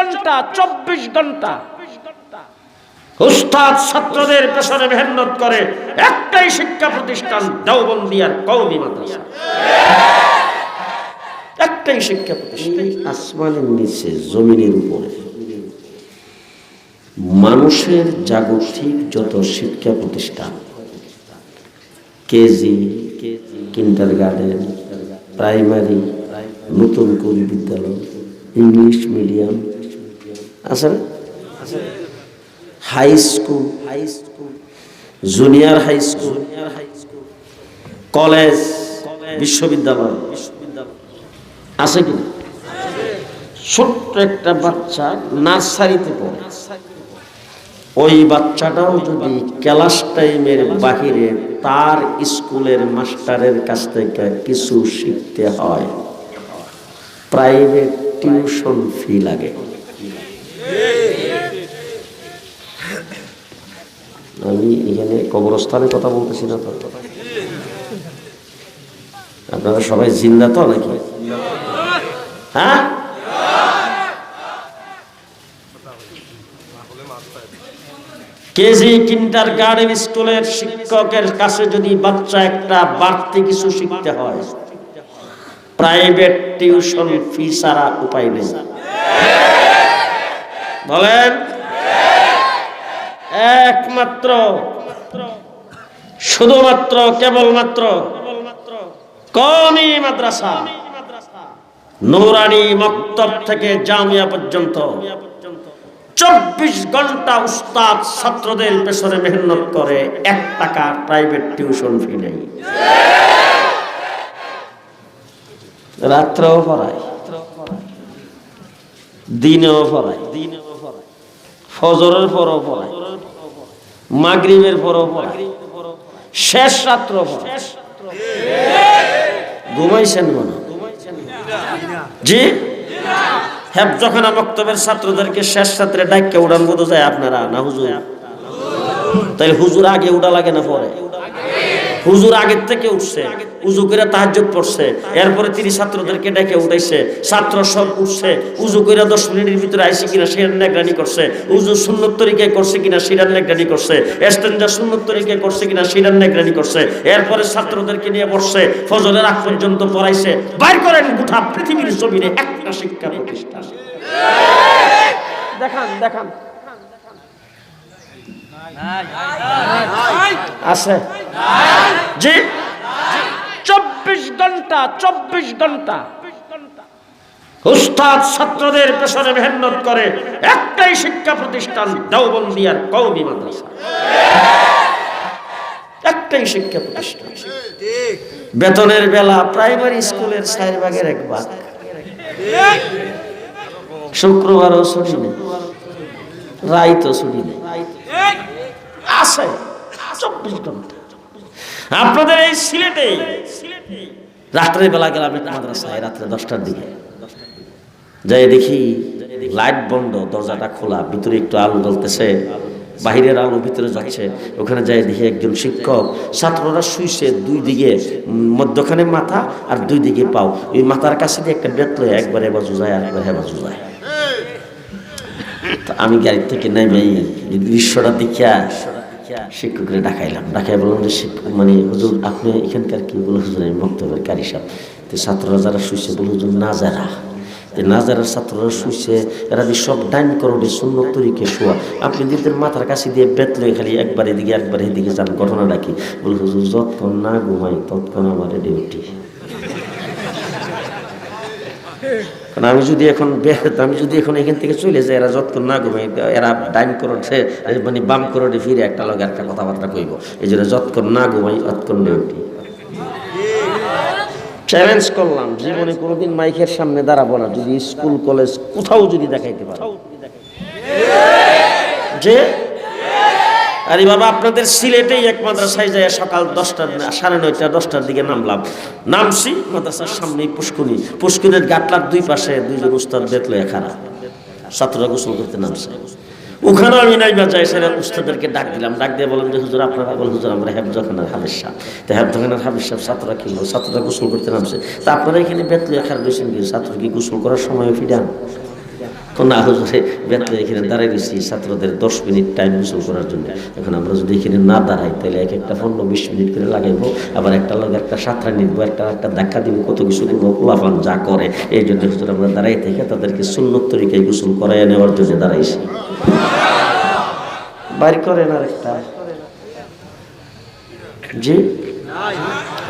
ঘণ্টা চব্বিশ ঘণ্টা। উস্তাদ ছাত্রদের পেছনে মেহনত করে একটাই শিক্ষা প্রতিষ্ঠান দেওবন্দিয়ার কৌমি মাদ্রাসা। একটাই শিক্ষা প্রতিষ্ঠান। আসমানের নিচে জমিনের উপরে। মানুষের জাগতিক যত শিক্ষা প্রতিষ্ঠান কেজি কিন্টার গার্ডেন প্রাইমারি নতুন কবি বিদ্যালয় ইংলিশ মিডিয়াম আছে না? High school high school junior high school college বিশ্ববিদ্যালয় বিশ্ববিদ্যালয় আছে কি ছোট্ট একটা বাচ্চা নার্সারিতে পড়ে। ওই বাচ্চাটাও যদি ক্লাস টাইমের বাহিরে তার স্কুলের মাস্টারের কাছ থেকে কিছু শিখতে হয় প্রাইভেট টিউশন ফি লাগে। আমি এখানে কবরস্থানের কথা বলতেছি না তো। আপনারা সবাই জিন্দা তো নাকি? হ্যাঁ? কেজি কিন্টার গার্ডেন স্কুলের শিক্ষকের কাছে যদি বাচ্চা একটা বাড়তি কিছু শিখতে হয়, প্রাইভেট টিউশন ফি ছাড়া উপায় নেই। বলেন? একমাত্র, শুধুমাত্র, কেবলমাত্র কমি মাদ্রাসা, নৌরানি মক্তব থেকে জামিয়া পর্যন্ত চব্বিশ ঘণ্টা উস্তাদ ছাত্রদের পেছনে মেহনত করে এক টাকা প্রাইভেট টিউশন ফি নেই। রাত্রেও পড়ায় দিনেও পড়ায় দিনেও পড়ায়, ফজরের পরও পড়ায়। মাগরিবের পরও পড়া শেষ রাত্র ঘুমাইছেন মনে জি? জি হেফজখানা বক্তব্যের ছাত্রদেরকে শেষ ছাত্রে ডাককে উড়ান বোধ যায়, আপনারা না হুজুর? তাই হুজুর আগে উড়া লাগে না পরে? হুজুর আগের থেকে উঠছে। উজু করে তাহাজ্জুদ পড়ছে। এরপরে তিনি ছাত্রদেরকে ডেকে উঠাইছে। ছাত্র সব উঠছে। উজু করে দশ মিনিটের ভিতরে আইসি কিনা সেরান নেগরানি করছে। উজু সুন্নত তরিকায় করছে কিনা সিরান নেগরানি করছে। এস্তেঞ্জা সুন্নত করছে কিনা সিরান নেগরানি করছে। এরপরে ছাত্রদেরকে নিয়ে বসছে। ফজলের আগ পর্যন্ত পড়াইছে। বাইর করেন গোটা পৃথিবীর জমিনে একটা শিক্ষা প্রতিষ্ঠান। দেখান দেখান। আছে। জি? ঘণ্টা, চব্বিশ ঘণ্টা। উস্তাদ ছাত্রদের পেছনে মেহনত করে একটাই শিক্ষা প্রতিষ্ঠান দেওবন্দিয়ার কৌমি মাদ্রাসা। একটাই শিক্ষা প্রতিষ্ঠান। বেতনের বেলা প্রাইমারি স্কুলের চার ভাগের এক ভাগ। শুক্রবারও ছুটি নেই, রাইতও ছুটি নেই। আছে, চব্বিশ ঘণ্টা। আপনাদের এই সিলেটে রাত্রে বেলা গেলাম একটা মাদ্রাসায়, রাত্রে দশটার দিকে। যাই দেখি লাইট বন্ধ, দরজাটা খোলা, ভিতরে একটু আলো জ্বলতেছে, বাহিরের আলো ভিতরে যাচ্ছে। ওখানে যাই দেখি একজন শিক্ষক, ছাত্ররা শুইছে, দুই দিকে মধ্যখানে মাথা আর দুই দিকে পাও। ওই মাথার কাছে দিয়ে একটা বেতলে একবার এবাজু যায় আর একবার হেবাজু যায় আমি গাড়ি থেকে নেমে এই দৃশ্যটা দেখিয়া শিক্ষকরে ডাকাইলাম। ডাকাই বললাম যে মানে হুজুর, আপনি এখানকার কি বলে হুজুর, আমি বক্তব্যের কারি সাহেব। তো ছাত্ররা যারা শুয়েছে বলে, হুজুর, না যারা। তো না যারা ছাত্ররা শুয়েছে এরা দিয়ে সব ডাইন করোডে শূন্য তরিকে শোয়া। আপনি নিজেদের মাথার কাছে দিয়ে বেতলে খালি একবার এদিকে একবার এদিকে যান ঘটনা ডাকি বলে, হুজুর, যতক্ষণ না ঘুমাই, ততক্ষণ আমার ডিউটি কারণ আমি যদি এখন আমি যদি এখন এখান থেকে চলে যাই এরা যতক্ষণ না ঘুমাই এরা ডাইন করোডে মানে বাম করোডে ফিরে একটা লগে একটা কথাবার্তা কইব। এই জন্য যতক্ষণ না ঘুমাই ততক্ষণ ডিউটি চ্যালেঞ্জ করলাম জীবনে কোনোদিন মাইকের সামনে দাঁড়াবো না যদি স্কুল কলেজ কোথাও যদি দেখাইতে পারো। যে আরে বাবা, আপনাদের সিলেটেই এক মাদ্রাসায় যায় সকাল দশটার সাড়ে নয়টা, দশটার দিকে নামলাম। নামছি, মাদ্রাসার সামনেই পুষ্কুনি। পুষ্কুনির গাটলার দুই পাশে দুইজন উস্তাদ বেতলে খারাপ ছাত্ররা গোসল করতে নামছে। ওখানে আমি নাই বা যাই, সেরা উস্তাদেরকে ডাক দিলাম। ডাক দিয়ে বললাম যে, হুজুর, আপনারা বল হুজুর, আমরা হেফজখানার হাবিজ সাহেব। তো হেফজখানার হাবিজ সাহেব ছাত্ররা কি ছাত্ররা গোসল করতে নামছে। তা আপনারা এখানে বেতলে খারাপ দিয়েছেন কি ছাত্র কি গোসল করার সময় ফিরান? ক তো না ব্যর্থ এখানে দাঁড়াই রয়েছি ছাত্রদের দশ মিনিট টাইম গোসল করার জন্য। এখন আমরা যদি এখানে না দাঁড়াই, তাহলে এক একটা পনেরো বিশ মিনিট করে লাগাইবো, আবার একটা লাগে একটা সাঁতরা নিবো, একটা একটা ধাক্কা দিব, কত কিছু করব পোলাফান যা করে। এই জন্য হুজুর আমরা দাঁড়াই থেকে তাদেরকে সুন্নত তরিকায় গোসল করাইয়া নেওয়ার জন্য দাঁড়াইছি। বাইর করেন আর একটা জি?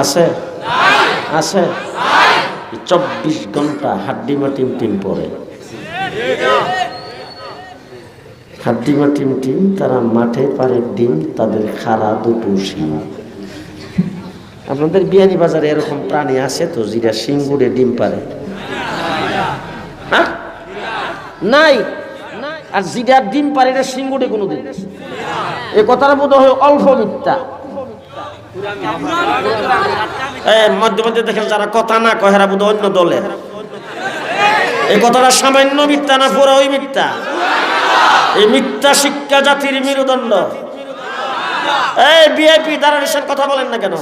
আছে? আছে? চব্বিশ ঘণ্টা হাড্ডিমা টিম টিম পরে। হাড্ডিমা টিম টিম, তারা মাঠে পারে ডিম তাদের খাড়া দুটো শিং। আপনাদের বিয়ানি বাজারে এরকম প্রাণী আছে তো, যেটা সিঙ্গুরে ডিম পারে? হ্যাঁ? নাই? আর যেটা ডিম পারে, এটা সিঙ্গুরে কোনো দিন এ কথাটা বোধ হয় অল্প মিথ্যা। মধ্যে মধ্যে দেখেন যারা কথা না কয় হেরা বোধ অন্য দলের। এই কথাটা সামান্য মিথ্যা না, পুরো ওই মিথ্যা। এই মিথ্যা শিক্ষা জাতির মেরুদণ্ড। এই বিআইপি দাঁড়ানিসের কথা বলেন না কেন?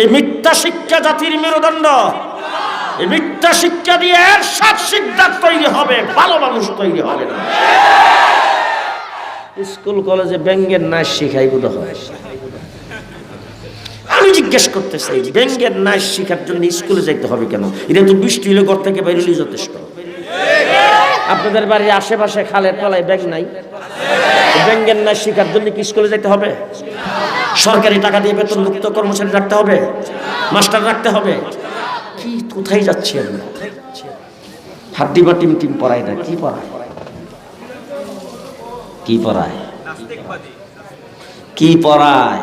এই মিথ্যা শিক্ষা জাতির মেরুদণ্ড। এই মিথ্যা শিক্ষা দিয়ে এর সাত সিদ্ধার তৈরি হবে, ভালো মানুষ তৈরি হবে না। স্কুল, কলেজে ব্যঙ্গের নাচ শিখাই হয়। আমি জিজ্ঞেস করতে চাই, ব্যঙ্গের নাচ শেখার জন্য স্কুলে যাইতে হবে কেন? এটা তো বৃষ্টি হলে ঘর থেকে বেরোলেই যথেষ্ট। আপনাদের বাড়ির আশেপাশে খালের তলায় ব্যাংক নাই? ব্যাংকের নাচ শেখার জন্য কি স্কুলে যেতে হবে? সরকারি টাকা দিয়ে বেতন মুক্ত কর্মচারী রাখতে হবে? মাস্টার রাখতে হবে? কি, কোথায় যাচ্ছি আমরা? হাড্ডি বা টিম টিম পড়ায় না, কি পড়ায়? কি পড়ায়? কি পড়ায়?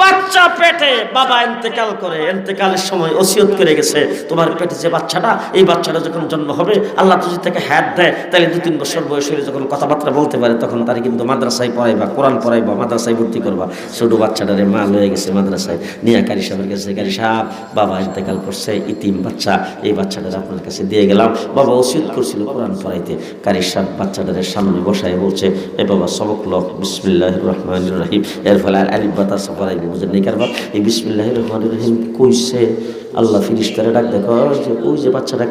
বাচ্চা পেটে বাবা ইন্তেকাল করে, ইন্তেকালের সময় ওসিয়ত করে গেছে। তোমার পেটে যে বাচ্চাটা, এই বাচ্চাটা যখন জন্ম হবে, আল্লাহ যদি তাকে হ্যাট দেয়, তাহলে দু তিন বছর বয়সে যখন কথাবার্তা বলতে পারে, তখন তার কিন্তু মাদ্রাসায় পড়াইবা, কোরআন পড়াইবা, মাদ্রাসায় ভর্তি করবা। ছোট বাচ্চাটারে মা লয়ে গেছে মাদ্রাসায়। নিয়া কারি সাহেবের কাছে কারি সাহেব, বাবা ইন্তেকাল করছে ইতিম বাচ্চা, এই বাচ্চাটার আপনার কাছে দিয়ে গেলাম। বাবা ওসিয়ত করছিল কোরআন পড়াইতে। কারি সাহেব বাচ্চাটারে সামনে বসায় বলছে, এ বাবা সবক লক বিসমিল্লাহ রহমান রহিম। এর ফলে আর আলিফ বাতা সফরাইবে বুঝেন কারবার। এই রহমান রহিম কইছে, আল্লাহ ফিরিস্তারে ডাক যে ওই যে বাচ্চাটা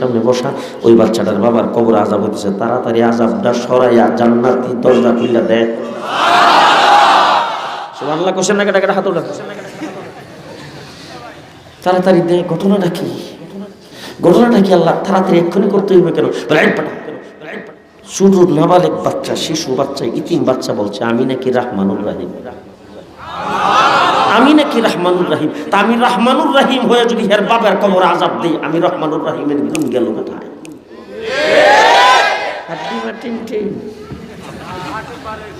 সামনে বসা, ওই বাচ্চাটার বাবার কবর আজাব তাড়াতাড়ি আজাবটা সরাইয়া জান্নাতি দরজা দেয় আল্লাহ কোশ্চেন নাকি? ডাকে হাত তাড়াতাড়ি দে ঘটনাটা কি ঘটনাটা কি আল্লাহ? তাড়াতাড়ি এক্ষুনি করতে হইবে কেন? নাবালেক বাচ্চা, শিশু বাচ্চা, ইতিম বাচ্চা বলছে, আমি নাকি রাহমানুর রাহিম। আমি নাকি রাহমানুর রাহিম? তা আমি রাহমানুর রাহিম হয়ে যদি হের বাবার কবর আজাব দিই, আমি রহমানুর রাহিমের গুণ গেল কোথায়।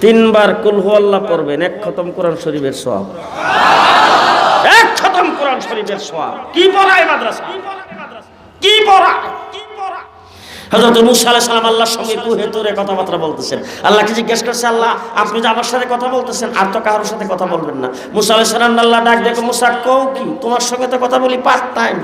তিনবার কুলহু আল্লাহ পড়বেন, এক খতম কোরআন শরীফের সব এক খতম কোরআন শরীফের সব কি পড়ায় মাদ্রাসা? কি পড়ায়? হযরত মুসা আলাইহিস সালাম আল্লাহর সঙ্গে কুহে তুরে কথাবার্তা বলতেছেন। আল্লাহকে জিজ্ঞেস করছে, আল্লাহ, আপনি যে আমার সাথে কথা বলতেছেন, আর তো কারোর সাথে কথা বলবেন না। মুসা আলাইহিস সালাম আল্লাহ, ডাক দেখো, মুসা, কও কি? তোমার সঙ্গে তো কথা বলি পার্ট টাইম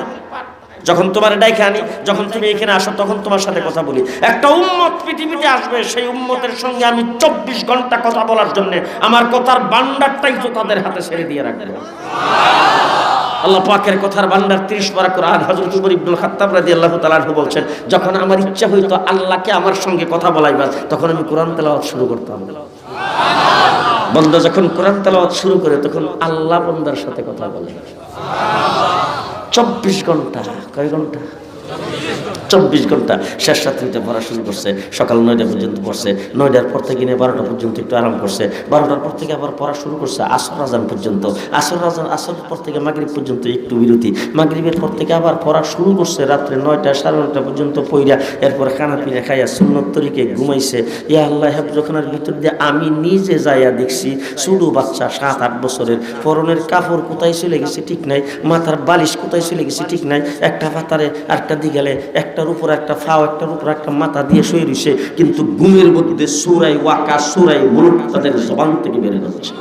যখন তোমার ডাইকে আনি, যখন তুমি এখানে আসো, তখন তোমার সাথে কথা বলি। একটা উম্মত পৃথিবীতে আসবে, সেই উম্মতের সঙ্গে আমি চব্বিশ ঘণ্টা কথা বলার জন্য আমার কথার বান্ডারটাই তো তাদের হাতে ছেড়ে দিয়ে রাখব। আল্লাহ পাকের কথার বান্দার 30 পারা কোরআন হযরত উমর ইবনুল খাত্তাব রাজি আল্লাহ আনহু বলছেন, যখন আমার ইচ্ছা হইতো আল্লাহকে আমার সঙ্গে কথা বলাইবার, তখন আমি কোরআন তেলাওয়াত শুরু করতাম। বন্দা যখন কোরআন তেলাওয়াত শুরু করে তখন আল্লাহ বন্দার সাথে কথা বলে। চব্বিশ ঘণ্টা, কয় ঘণ্টা? চব্বিশ ঘণ্টা শেষ রাত্রিতে পড়া শুরু করছে, সকাল নয়টা পর্যন্ত পড়ছে, নয়টার পর থেকে নিয়ে বারোটা পর্যন্ত একটু আরাম করছে, বারোটার পর থেকে আবার পড়া শুরু করছে, আসর, আজান পর্যন্ত, আসর, আজান, আসরের পর থেকে মাগরিব পর্যন্ত একটু বিরতি, মাগরিবের পর থেকে আবার পড়া শুরু করছে রাত্রে নয়টা, সাড়ে নয়টা পর্যন্ত পইরা এরপর খানা পিনা খাইয়া সুন্নত তরিকে ঘুমাইছে। ইয়া আল্লাহ হেফজখানার ভিতর দিয়ে আমি নিজে যাইয়া দেখছি ছোটো বাচ্চা সাত, আট বছরের, পরনের কাপড় কোথায় চলে গেছে ঠিক নাই, মাথার বালিশ কোথায় চলে গেছে ঠিক নাই, একটা পাতারে আরেকটা দিগালে একটার উপর একটা ফাও, একটার উপর একটা মাথা দিয়ে শুয়ে রয়েছে কিন্তু ঘুমের মধ্যে সুরাই ওয়াকা, সুরাই মুলুক তাদের জবান থেকে বেড়ে যাচ্ছে।